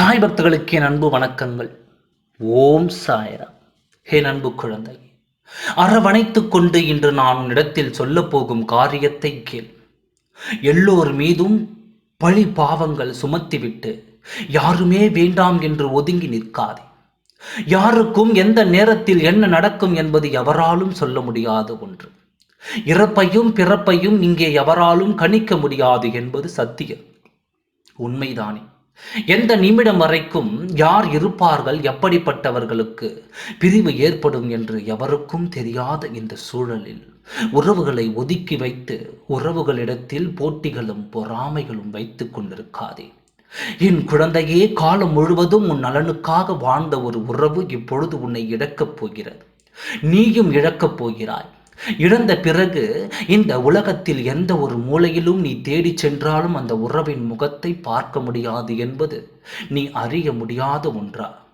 சாய் பக்தர்களுக்கு என் அன்பு வணக்கங்கள். ஓம் சாயரா என் அன்பு குழந்தை. அரவணைத்து கொண்டு இன்று நான் உன்னிடத்தில் சொல்லப் போகும் காரியத்தை கேள். எல்லோர் மீதும் பழி பாவங்கள் சுமத்திவிட்டு யாருமே வேண்டாம் என்று ஒதுங்கி நிற்காதே. யாருக்கும் எந்த நேரத்தில் என்ன நடக்கும் என்பது எவராலும் சொல்ல முடியாத ஒன்று. இறப்பையும் பிறப்பையும் இங்கே எவராலும் கணிக்க முடியாது என்பது சத்தியம். உண்மைதானே. எந்த நிமிடம் வரைக்கும் யார் இருப்பார்கள் எப்படிப்பட்டவர்களுக்கு பிரிவு ஏற்படும் என்று எவருக்கும் தெரியாத இந்த சூழலில் உறவுகளை ஒதுக்கி வைத்து உறவுகளிடத்தில் போட்டிகளும் பொறாமைகளும் வைத்துக் கொண்டிருக்காதே. என் குழந்தையே காலம் முழுவதும் உன் நலனுக்காக வாழ்ந்த ஒரு உறவு இப்பொழுது உன்னை இழக்கப் போகிறது. நீயும் இழக்கப் போகிறாய். இழந்த பிறகு இந்த உலகத்தில் எந்த ஒரு மூலையிலும் நீ தேடிச் சென்றாலும் அந்த உறவின் முகத்தை பார்க்க முடியாது என்பது நீ அறிய முடியாத ஒன்றா?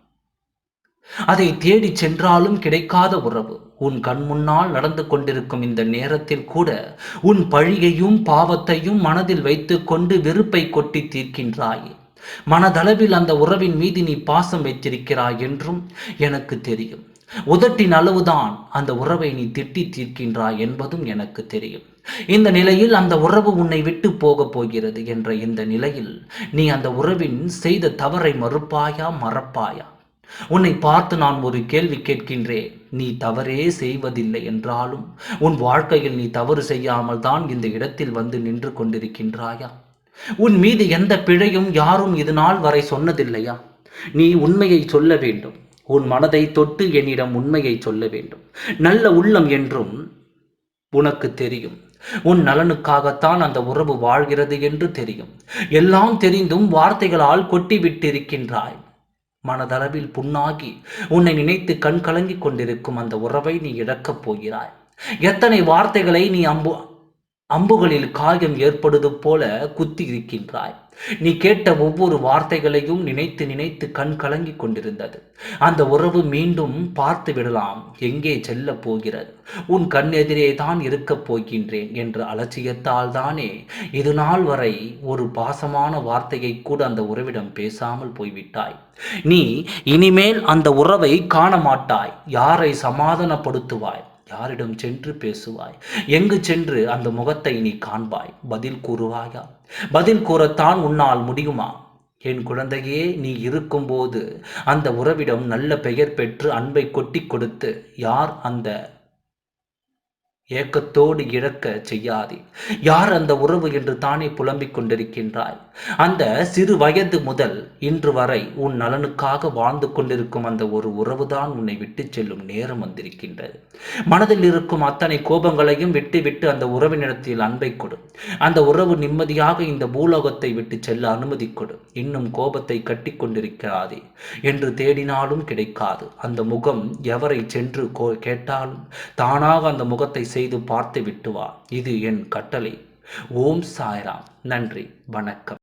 அதை தேடிச் சென்றாலும் கிடைக்காத உறவு உன் கண் முன்னால் நடந்து கொண்டிருக்கும் இந்த நேரத்தில் கூட உன் பழியையும் பாவத்தையும் மனதில் வைத்துக்கொண்டு வெறுப்பை கொட்டி தீர்க்கின்றாய். மனதளவில் அந்த உறவின் மீது நீ பாசம் வைத்திருக்கிறாய் என்றும் எனக்கு தெரியும். உதட்டின் அளவுதான் அந்த உறவை நீ திட்டி தீர்க்கின்றாய் என்பதும் எனக்கு தெரியும். இந்த நிலையில் அந்த உறவு உன்னை விட்டு போகப் போகிறது என்ற இந்த நிலையில் நீ அந்த உறவின் செய்த தவறை மறுப்பாயா மறப்பாயா? உன்னை பார்த்து நான் ஒரு கேள்வி கேட்கின்றேன். நீ தவறே செய்வதில்லை என்றாலும் உன் வாழ்க்கையில் நீ தவறு செய்யாமல் தான் இந்த இடத்தில் வந்து நின்று கொண்டிருக்கின்றாயா? உன் மீது எந்த பிழையும் யாரும் இது நாள் வரை சொன்னதில்லையா? நீ உண்மையை சொல்ல வேண்டும். உன் மனதை தொட்டு என்னிடம் உண்மையை சொல்ல வேண்டும். நல்ல உள்ளம் என்றும் உனக்கு தெரியும். உன் நலனுக்காகத்தான் அந்த உறவு வாழ்கிறது என்று தெரியும். எல்லாம் தெரிந்தும் வார்த்தைகளால் கொட்டி விட்டிருக்கின்றாய் மனதளவில் புண்ணாகி உன்னை நினைத்து கண் கலங்கிக் கொண்டிருக்கும் அந்த உறவை நீ இழக்கப் போகிறாய். எத்தனை வார்த்தைகளை நீ அம்பு அம்புகளில் காயம் ஏற்படுவது போல குத்தி இருக்கின்றாய். நீ கேட்ட ஒவ்வொரு வார்த்தைகளையும் நினைத்து நினைத்து கண் கலங்கி கொண்டிருந்தது. அந்த உறவு மீண்டும் பார்த்து விடலாம். எங்கே செல்ல போகிறது? உன் கண் எதிரே தான் இருக்கப் போகின்றேன் என்ற அலட்சியத்தால் தானே. இது நாள் வரை ஒரு பாசமான வார்த்தையை கூட அந்த உறவிடம் பேசாமல் போய்விட்டாய். நீ இனிமேல் அந்த உறவை காண மாட்டாய் யாரை சமாதானப்படுத்துவாய்? யாரிடம் சென்று பேசுவாய்? எங்கு சென்று அந்த முகத்தை நீ காண்பாய்? பதில் கூறுவாயா? பதில் கூறத்தான் உன்னால் முடியுமா? என் குழந்தையே நீ இருக்கும்போது அந்த உறவிடம் நல்ல பெயர் பெற்று அன்பை கொட்டி கொடுத்து யார் அந்த ஏக்கத்தோடு இழக்க செய்யாதே. யார் அந்த உறவு என்று தானே புலம்பிக் கொண்டிருக்கின்றாய்? அந்த சிறு வயது முதல் இன்று வரை உன் நலனுக்காக வாழ்ந்து கொண்டிருக்கும் அந்த ஒரு உறவுதான் உன்னை விட்டு செல்லும் நேரம் வந்திருக்கின்றது. மனதில் இருக்கும் அத்தனை கோபங்களையும் விட்டு விட்டு அந்த உறவினிடத்தில் அன்பை கொடு. அந்த உறவு நிம்மதியாக இந்த பூலோகத்தை விட்டு செல்ல அனுமதி கொடு. இன்னும் கோபத்தை கட்டி கொண்டிருக்கிறாதே என்று தேடினாலும் கிடைக்காது. அந்த முகம் எவரை சென்று கேட்டாலும் தானாக அந்த முகத்தை செய்து பார்த்து விட்டு வா. இது என் கட்டளை. ஓம் சாய்ராம். நன்றி. வணக்கம்.